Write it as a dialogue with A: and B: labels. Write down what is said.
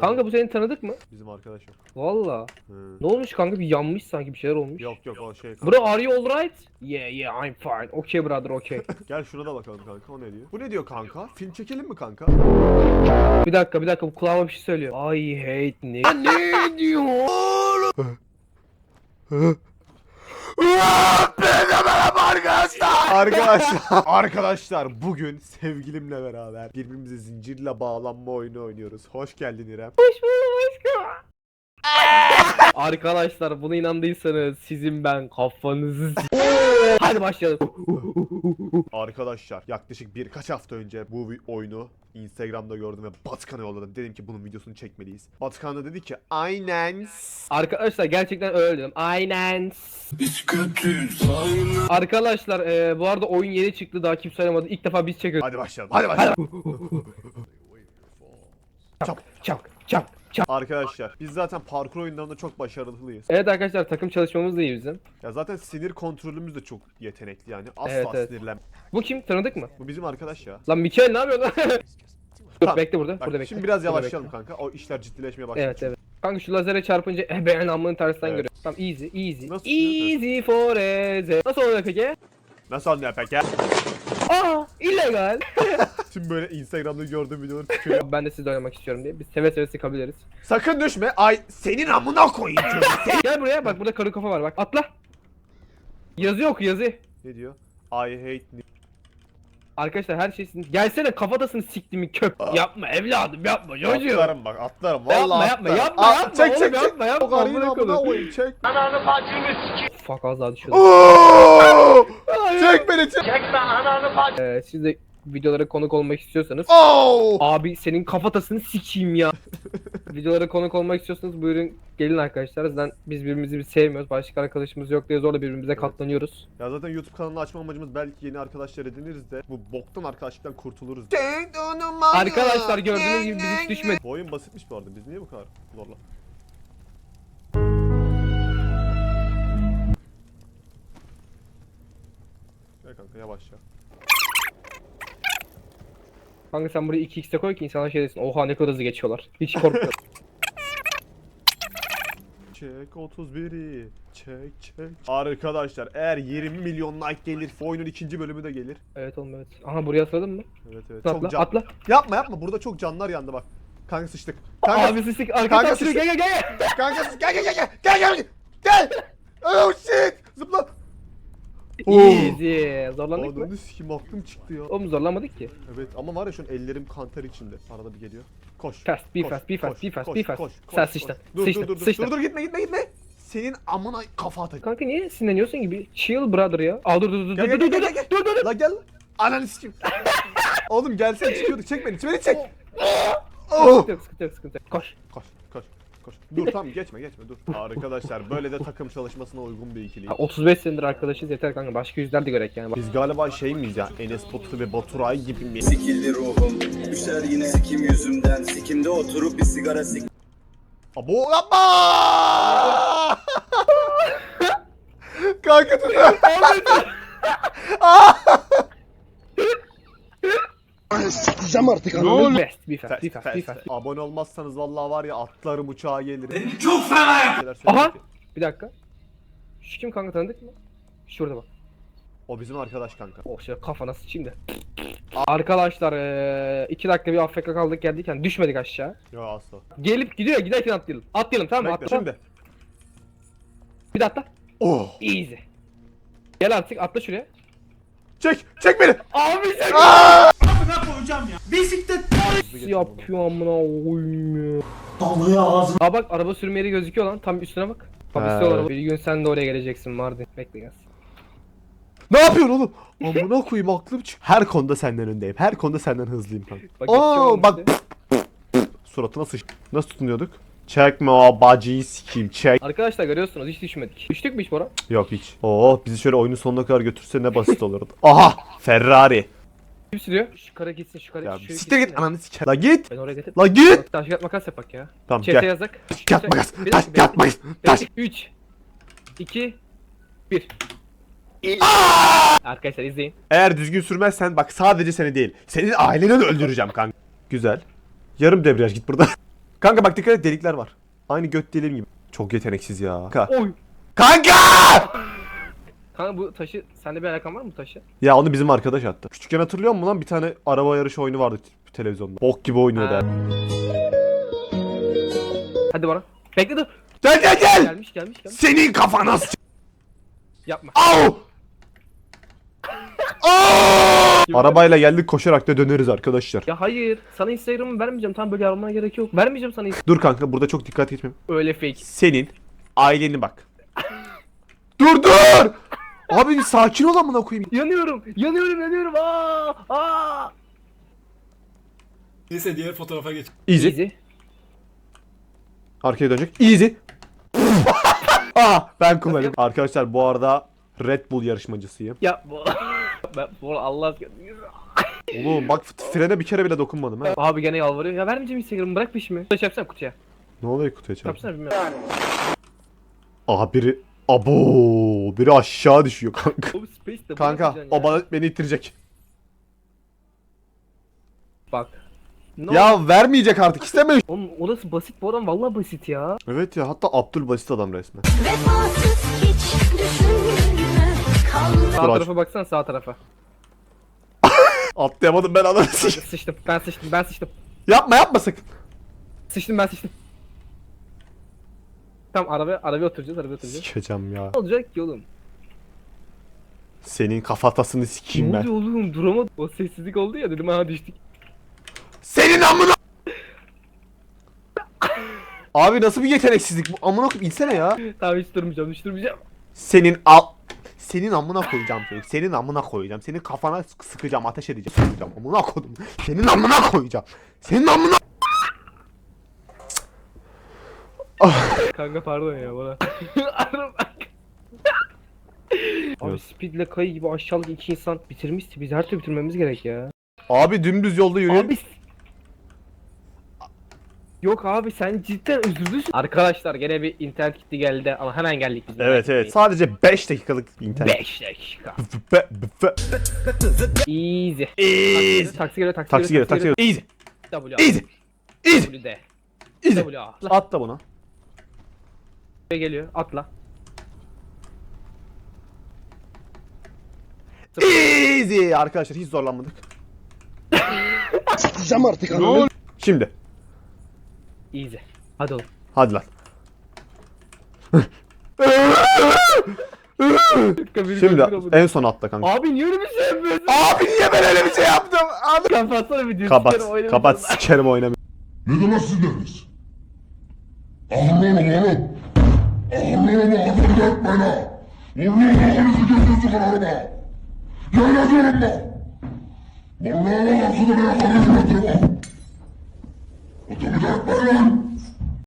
A: Kanka bu senin tanıdık mı?
B: Bizim arkadaş yok.
A: Valla.
B: Hı.
A: Ne olmuş kanka bir yanmış sanki bir şeyler olmuş.
B: Yok yok o şey.
A: Bro are you alright? Yeah yeah I'm fine. Okay brother okay.
B: Gel şuna da bakalım kanka o ne diyor? Bu ne diyor kanka? Film çekelim mi kanka?
A: bir dakika bir dakika bu kulağıma bir şey söylüyor. I hate ne? ne diyor?
B: Arkadaşlar Arkadaşlar bugün sevgilimle beraber birbirimize zincirle bağlanma oyunu oynuyoruz. Hoş geldin İrem.
A: Hoş bulduk aşkım. Arkadaşlar buna inandıysanız sizin ben kafanızı s- Hadi başlayalım.
B: Arkadaşlar yaklaşık birkaç hafta önce bu oyunu Instagram'da gördüm ve Batıkan'a yolladım. Dedim ki bunun videosunu çekmeliyiz. Batıkan da dedi ki aynen.
A: Arkadaşlar gerçekten öyle dedim. Aynen.
C: Biz kötüyüz aynen.
A: Arkadaşlar e, bu arada oyun yeni çıktı daha kimse oynamadı. İlk defa biz çekiyoruz.
B: Hadi başlayalım. Hadi başlayalım.
A: Çak çak çak çak.
B: Arkadaşlar biz zaten parkur oyunlarında çok başarılıyız.
A: Evet arkadaşlar takım çalışmamız da iyi bizim.
B: Ya zaten sinir kontrolümüz de çok yetenekli yani. Asla
A: Evet, evet.
B: sinirlen.
A: Bu kim? Tanıdık mı?
B: Bu bizim arkadaş ya.
A: Lan Mikael ne yapıyorsun lan? Dur
B: Tamam.
A: bekle burada.
B: Bak,
A: burada bekle.
B: şimdi biraz
A: Burada
B: yavaşlayalım
A: bekle.
B: kanka. O işler ciddileşmeye başladı.
A: Evet evet. Kanka şu lazere çarpınca eh ben amının tersinden
B: Evet.
A: görüyorum. Tamam easy easy.
B: Nasıl
A: easy for easy. Nasıl oluyor peki?
B: Nasıl anlıyor peki?
A: Aa illegal.
B: Şimdi böyle Instagram'da gördüğüm videoları tıkıyor.
A: ben de sizle oynamak istiyorum diye. Biz seve seve sıkabiliriz.
B: Sakın düşme. Ay senin amına koyayım çocuk.
A: Gel buraya bak burada karı kafa var bak. Atla. Yazı yok yazı.
B: ne diyor? I hate New-
A: Arkadaşlar her şey sizin. Gelsene kafatasını siktimin köp. Yapma evladım yapma çocuğum.
B: Atlarım bak atlarım.
A: Yapma,
B: Vallahi
A: yapma,
B: atlarım.
A: yapma,
B: Aa,
A: yapma
B: Çek
A: oğlum,
B: çek çek.
A: yapma, yapma,
B: Çok arayın
A: amına
B: amına
A: koyayım.
B: koyayım çek.
A: Fuck az daha düşüyordu.
B: Oo! çek beni çek.
A: Ee, siz de videolara konuk olmak istiyorsanız.
B: Oo!
A: Abi senin kafatasını sikeyim ya. videolara konuk olmak istiyorsanız buyurun gelin arkadaşlar. Zaten biz birbirimizi bir sevmiyoruz. Başka arkadaşımız yok diye zorla birbirimize katlanıyoruz.
B: Ya zaten YouTube kanalını açma amacımız belki yeni arkadaşlar ediniriz de bu boktan arkadaşlıktan kurtuluruz.
A: Arkadaşlar gördüğünüz gibi biz hiç düşmedik.
B: Bu oyun basitmiş bu arada. Biz niye bu kadar zorla? Gel kanka yavaşça.
A: Kanka sen burayı 2x'te koy ki insanlar şey desin. Oha ne kadar hızlı geçiyorlar. Hiç korkma.
B: Çek 31'i. Çek çek. Arkadaşlar eğer 20 milyon like gelirse oyunun ikinci bölümü de gelir.
A: evet oğlum evet. Aha buraya atladın mı?
B: Evet evet.
A: Atla
B: Çok can...
A: atla.
B: Yapma yapma burada çok canlar yandı bak. Kanka sıçtık. Kanka,
A: Abi sıçtık. Arka
B: Kanka sıçtık.
A: gel gel gel.
B: kanka sıç- gel gel gel gel gel gel gel. Oh shit.
A: Easy. Zorlandık mı?
B: Ananı sikim aklım çıktı ya.
A: Oğlum zorlamadık ki.
B: Evet ama var ya şu an ellerim kanter içinde. Arada bir geliyor. Koş.
A: Fast, be
B: koş,
A: fast, be fast,
B: koş,
A: be fast,
B: koş,
A: be fast.
B: koş,
A: Sen
B: koş,
A: sıçtın,
B: koş. Dur,
A: sıçtın,
B: dur, dur, dur,
A: sıçtın.
B: dur, dur, gitme, gitme, gitme. Senin amına kafa atacağım.
A: Kanka niye sinirleniyorsun gibi? Chill brother ya. Al dur dur dur
B: Gel,
A: dur
B: gel,
A: dur
B: gel,
A: dur
B: gel, gel.
A: dur dur dur.
B: La gel. Ananı sikim. Oğlum gelsene çıkıyorduk. Çek beni, beni çek. Oh.
A: Sıkıntı yok sıkıntı yok sıkıntı yok. Koş.
B: Koş, koş, koş. Dur tamam geçme, geçme dur. Arkadaşlar böyle de takım çalışmasına uygun bir ikiliyiz.
A: Ha, 35 senedir arkadaşız yeter kanka. Başka yüzler de görek yani.
B: Biz galiba şey miyiz ya? Enes Batur ve Baturay gibi mi?
C: Sikildi ruhum. Düşer yine sikim yüzümden. Sikimde oturup bir sigara sik.
B: Abo yapma! Kanka dur.
C: Sikeceğim artık
A: be fast, be
B: Fast,
A: fast, be
B: fast.
A: fast.
B: Abone olmazsanız vallahi var ya atlarım uçağa gelirim.
C: Çok fena yap.
A: Aha! Bir dakika. Şu kim kanka tanıdık mı? Şurada bak.
B: O bizim arkadaş kanka.
A: Oh şöyle kafana sıçayım da. Arkadaşlar eee 2 dakika bir AFK kaldık geldik yani düşmedik aşağı.
B: Yo asla.
A: Gelip gidiyor ya giderken atlayalım. Atlayalım tamam mı?
B: Bekle
A: Atla.
B: şimdi.
A: Bir de atla.
B: Oh.
A: Easy. Gel artık atla şuraya.
B: Çek, çek beni.
A: Abi sen
B: Hızlı
A: yapıyor amına koyayım ya.
C: Dalıyor ağzım.
A: Aa bak araba sürme yeri gözüküyor lan tam üstüne bak. Tam üstüne araba. Bir gün sen de oraya geleceksin Mardin. Bekle gelsin.
B: Ne yapıyorsun oğlum? Amına koyayım aklım çık. Her konuda senden öndeyim. Her konuda senden hızlıyım kanka.
A: Bak
B: Oo bak suratına sıç. Nasıl tutunuyorduk? Çekme o bacıyı sikeyim çek.
A: Arkadaşlar görüyorsunuz hiç düşmedik. Düştük mü hiç Bora?
B: Yok hiç. Oo bizi şöyle oyunun sonuna kadar götürse ne basit olurdu. Aha Ferrari.
A: Kim sürüyor? Şu kara gitsin şu kara
B: Ya
A: şu
B: siktir git
A: ya.
B: ananı siker. La git.
A: Ben oraya getir.
B: La git.
A: Taş kağıt makas yapak ya.
B: Tamam
A: Çete
B: gel.
A: yazak.
B: Kağıt makas. Taş kağıt makas. Taş.
A: 3 2 1 Arkadaşlar izleyin.
B: Eğer düzgün sürmezsen bak sadece seni değil. Senin aileni de öldüreceğim kanka. Güzel. Yarım debriyaj git burada. Kanka bak dikkat et delikler var. Aynı göt deliğim gibi. Çok yeteneksiz ya. Kanka.
A: Oy.
B: Kanka!
A: Kanka bu taşı sende bir alakan var mı bu taşı?
B: Ya onu bizim arkadaş attı. Küçükken hatırlıyor musun lan bir tane araba yarışı oyunu vardı televizyonda. Bok gibi oynuyordu.
A: Ha. Hadi bana. Bekle dur.
B: Gel gel gel!
A: Gelmiş gelmiş gelmiş.
B: Senin kafana s-
A: Yapma.
B: Au! Au! Arabayla geldik koşarak da döneriz arkadaşlar.
A: Ya hayır. Sana Instagram'ı vermeyeceğim. Tam böyle aramana gerek yok. Vermeyeceğim sana.
B: Dur kanka burada çok dikkat etmem.
A: Öyle fake.
B: Senin aileni bak. dur dur! Abi bir sakin ol amına koyayım.
A: Yanıyorum. Yanıyorum yanıyorum. Aa! Aa!
D: Neyse diğer fotoğrafa geç.
B: Easy.
A: Easy.
B: Arkaya dönecek. Easy. ah ben kullanayım. Arkadaşlar bu arada Red Bull yarışmacısıyım.
A: Ya bu. ben bu Allah aşkına.
B: Oğlum bak frene bir kere bile dokunmadım ha.
A: Abi gene yalvarıyor. Ya vermeyeceğim Instagram'ı bırak peşimi. Taş yapsana kutuya.
B: Ne oluyor kutuya çarp?
A: Yapsana bilmiyorum.
B: Aha biri Abo biri aşağı düşüyor kanka.
A: Oğlum space de
B: Kanka
A: bırakacaksın
B: o
A: ya.
B: bana beni ittirecek.
A: Bak. Ne
B: Ya vermeyecek artık istemiyor.
A: Oğlum orası basit bu adam vallahi basit ya.
B: Evet ya hatta Abdül basit adam resmen.
E: Vefasız hiç düşünme kalma
A: Sağ
B: Dur, aç.
A: tarafa baksana sağ tarafa.
B: Atlayamadım ben anasını
A: sıçtım ben sıçtım ben sıçtım.
B: Yapma yapma sakın.
A: Sıçtım ben sıçtım. Tamam arabaya arabaya oturacağız arabaya oturacağız.
B: Sikeceğim ya.
A: Ne olacak ki oğlum?
B: Senin kafatasını sikeyim
A: ne
B: ben.
A: oluyor oğlum duramadım. O sessizlik oldu ya dedim ha düştük.
B: Senin amına Abi nasıl bir yeteneksizlik bu? Amına koyayım insene ya.
A: Tamam hiç durmayacağım hiç durmayacağım.
B: Senin al senin amına koyacağım seni. Senin amına koyacağım. Senin kafana sık- sıkacağım, ateş edeceğim. Sıkacağım. Amına koydum. Senin amına koyacağım. Senin amına
A: Kanka pardon ya bana. Abi
B: Evet.
A: speedle kayı gibi aşağılık iki insan bitirmişti. Biz her türlü bitirmemiz gerek ya.
B: Abi dümdüz yolda yürüyor.
A: Abi Yok abi sen cidden özürlüsün. Arkadaşlar gene bir internet gitti geldi ama hemen geldik biz.
B: Evet evet. Sadece 5 dakikalık internet.
A: 5 dakika.
B: Be, be,
A: Easy.
B: easy.
A: Taksi geliyor taksi,
B: Taksi geliyor, taksi geliyor. Easy.
A: W.
B: Easy. Easy.
A: W D.
B: Easy.
A: W A.
B: Atla bunu.
A: Geliyor atla.
B: Easy. Arkadaşlar hiç zorlanmadık. Şimdi.
A: Easy. Hadi oğlum.
B: Hadi lan. Şimdi en son atla kanka.
A: Abi niye öyle bir şey yapıyorsun?
B: Abi niye ben öyle bir şey yaptım? Abi.
A: Kapatsana videoyu.
B: Kapat. Kapat sikerim oynamıyorum.
F: Ne demezsiniz? Akıllı olun oğlum. Akıllı olun akıllı etmeyin ha. Vallahi kafanızı gözünüzü kırarım ha. Yemin ediyorum bak. Vallahi bak arkada bir yakalayın götürüm ha. Ötümü de etmeyin lan.